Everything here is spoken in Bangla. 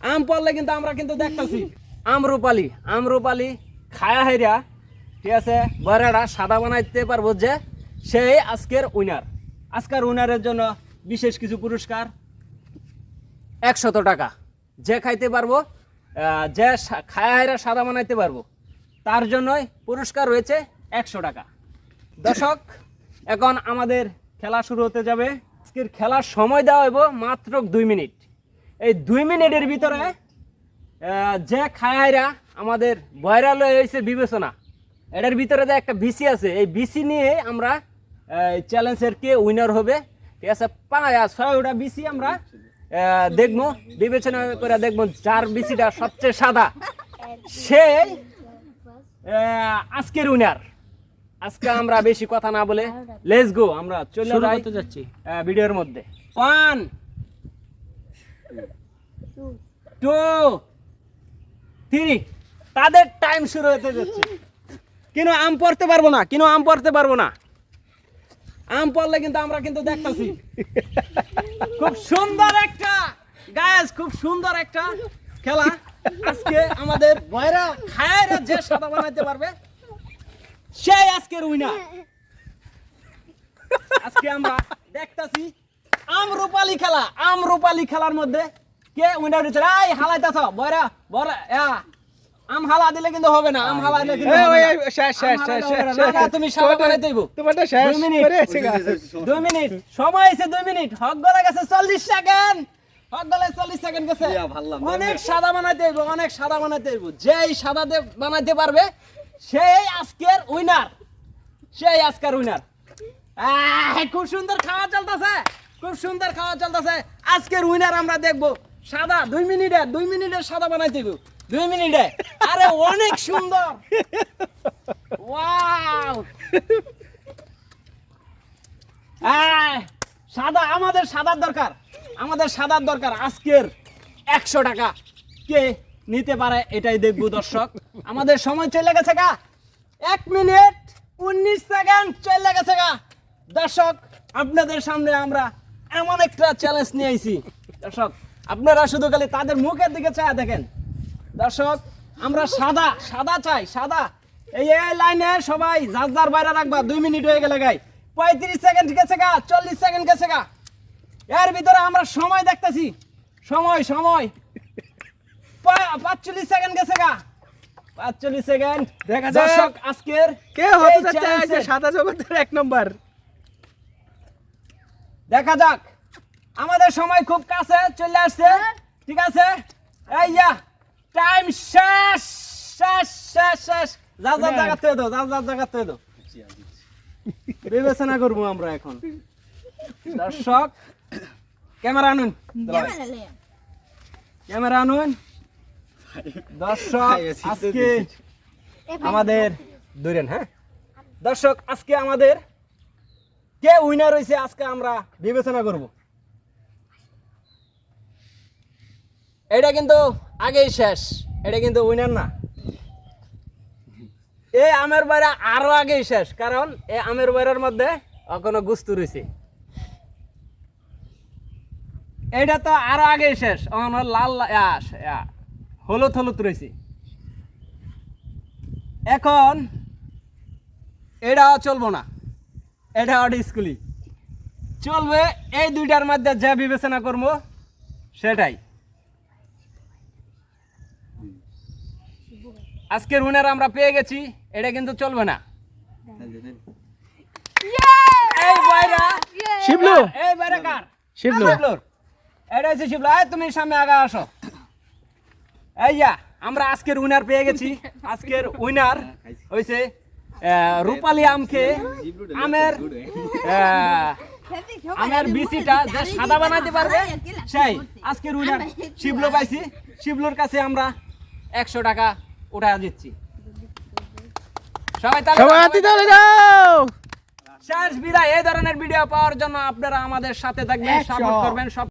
আম পড়লে কিন্তু আমরা কিন্তু দেখতেছি। আমরুপালি আমরুপালি খায়া হাইরা ঠিক আছে বড়াটা সাদা বানাইতে পারব যে সেই আজকের উইনার আজকের উইনারের জন্য বিশেষ কিছু পুরস্কার একশত টাকা। যে খাইতে পারব যে খায়া হাইরা সাদা বানাইতে পারব, তার জন্যই পুরস্কার রয়েছে একশো টাকা। দর্শক, এখন আমাদের খেলা শুরু হতে যাবে। আজকের খেলার সময় দেওয়া হইব মাত্র দুই মিনিট। এই দুই মিনিটের ভিতরে যে খায়াইরা আমাদের বয়রা লয়ে হয়েছে বিবেচনা এটার ভিতরে যে একটা বিসি আছে এই বিসি নিয়ে আমরা চ্যালেঞ্জের কে উইনার হবে। ঠিক আছে পাঁচ ছয়টা বিসি আমরা দেখব বিবেচনা করে দেখব যার বিসিটা সবচেয়ে সাদা। সে আজকের উইনার আজকে আমরা বেশি কথা না বলে লেস গো আমরা চলে যাচ্ছি। ভিডিওর মধ্যে। ওয়ান টু থ্রি তাদের টাইম শুরু হতে যাচ্ছে। আম পড়তে পারব না আম পড়তে পারব না। আম পড়লে কিন্তু আমরা কিন্তু দেখতেছি। খুব সুন্দর একটা গায়েস খুব সুন্দর একটা খেলা। আজকে আমাদের বয়রা খায়রা যে সাদা বানাইতে পারবে, সেই আজকের উইনার আজকে আমরা দেখতাছি আম রূপালী খেলা আম রূপালী খেলার মধ্যে কে উইনার হচ্ছে এই হালাইতাছ বয়রা বড় আম হালা দিলে কিন্তু হবে না আম হালা দিলে কিন্তু এই, হবে না। শেষ, শেষ, শেষ। শেষ। তুমি সাদা তোমারটা- বানাই দেবো। তোমারটা শেষ দুই মিনিট। করে দুই মিনিট সময় আছে দুই মিনিট। হক গলে গেছে চল্লিশ সেকেন্ড হক গলে চল্লিশ সেকেন্ড গেছে। অনেক সাদা বানাইতে হইব অনেক সাদা বানাইতে হইব। যেই সাদা বানাইতে পারবে সেই আজকের উইনার সেই আজকের উইনার খুব সুন্দর খাওয়া চলতেছে খুব সুন্দর খাওয়া চলতেছে। আজকের উইনার আমরা দেখব। সাদা, দুই মিনিটে, দুই মিনিটের সাদা বানাই হইব দুই মিনিটে। আরে অনেক সুন্দর। সাদা, আমাদের সাদার দরকার। আমাদের সাদার দরকার আজকের একশো টাকা। কে নিতে পারে এটাই দেখব দর্শক। আমাদের সময় চলে গেছে গা। এক মিনিট, উনিশ সেকেন্ড চলে গেছে গা। দর্শক, আপনাদের সামনে আমরা এমন একটা চ্যালেঞ্জ নিয়ে আইছি। দর্শক আপনারা শুধু খালি তাদের মুখের দিকে চায় দেখেন। দর্শক আমরা সাদা সাদা চাই সাদা। এই এই লাইনে সবাই যার যার বাইরে রাখবা দুই মিনিট হয়ে গেলে গাই। পঁয়ত্রিশ সেকেন্ড গেছে গা চল্লিশ সেকেন্ড গেছে গা। এর ভিতরে আমরা সময় দেখতেছি। সময় সময়। পাঁচচল্লিশ সেকেন্ড গেছে গা। পাঁচচল্লিশ সেকেন্ড দেখা যাক। দর্শক আজকের কে হতে যাচ্ছে সাদা জগতের এক নম্বর দেখা যাক। আমাদের সময় খুব কাছে চলে আসছে। ঠিক আছে? এই টাইম শেষ শেষ শেষ শেষ। যা যা জায়গাতে দাও যা যা জায়গাতে দাও। বিবেচনা করব আমরা এখন। দর্শক ক্যামেরা আনুন। ক্যামেরা আনুন। দর্শক আজকে আমাদের ধরেন হ্যাঁ? দর্শক আজকে আমাদের কে উইনার হয়েছে আজকে আমরা বিবেচনা করব। এটা কিন্তু আগেই শেষ। এটা কিন্তু উইনার না। এই আমের বাইরা আরও আগেই শেষ, কারণ এই আমের বাইরের মধ্যে এখনও গুস্তু রয়েছে। এটা তো আরও আগেই শেষ লাল হলুদ হলুদ রয়েছে। এখন এটা চলবো না। এটা ওটা স্কুলই। চলবে, এই দুইটার মধ্যে যে বিবেচনা করব, সেটাই। আজকের উইনার আমরা পেয়ে গেছি এটা কিন্তু চলবে না। এই বাইরা শিবলু! এই বাইরা কার? শিবলু! এটা হচ্ছে শিবলু এই তুমি সামনে আগে আসো। এই যা আমরা আজকের উইনার পেয়ে গেছি। আজকের উইনার রূপালী আমকে আমের আমের বিচিটা যে সাদা বানাতে পারবে সেই আজকের উইনার শিবলু পাইছি। শিবলুর কাছে আমরা একশো টাকা উঠা দিচ্ছি সবাই তাহলে সবাই হাতি তাহলে শেষ বিদায়। এই ধরনের ভিডিও পাওয়ার জন্য আপনারা আমাদের সাথে থাকবেন। সাপোর্ট করবেন সব